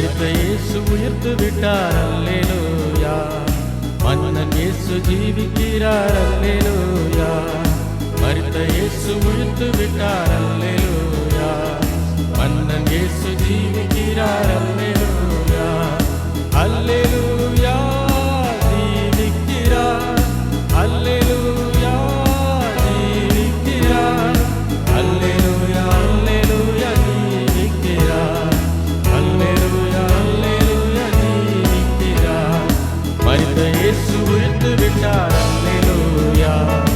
மறித்த இயேசு உயிர்த்து விட்டார். அல்லேலோயா. மன்னன் இயேசு ஜீவிக்கிறார். அல்லேலோ Hallelujah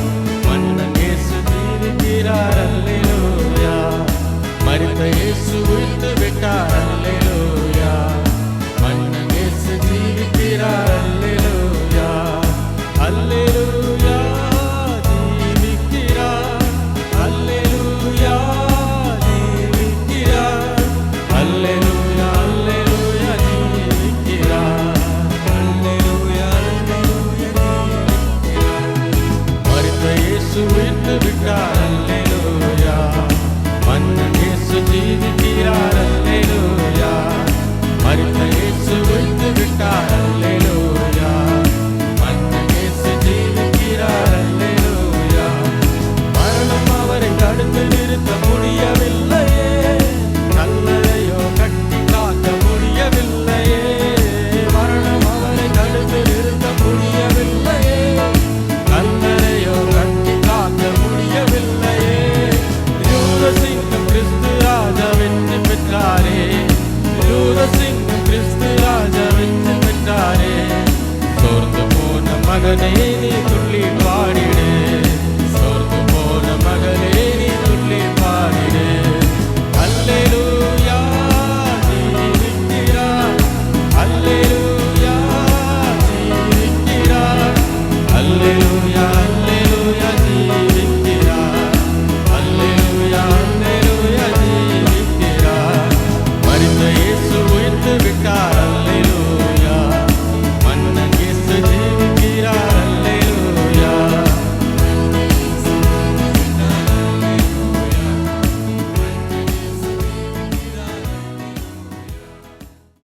மகனே நீ துள்ளி பாடிடு.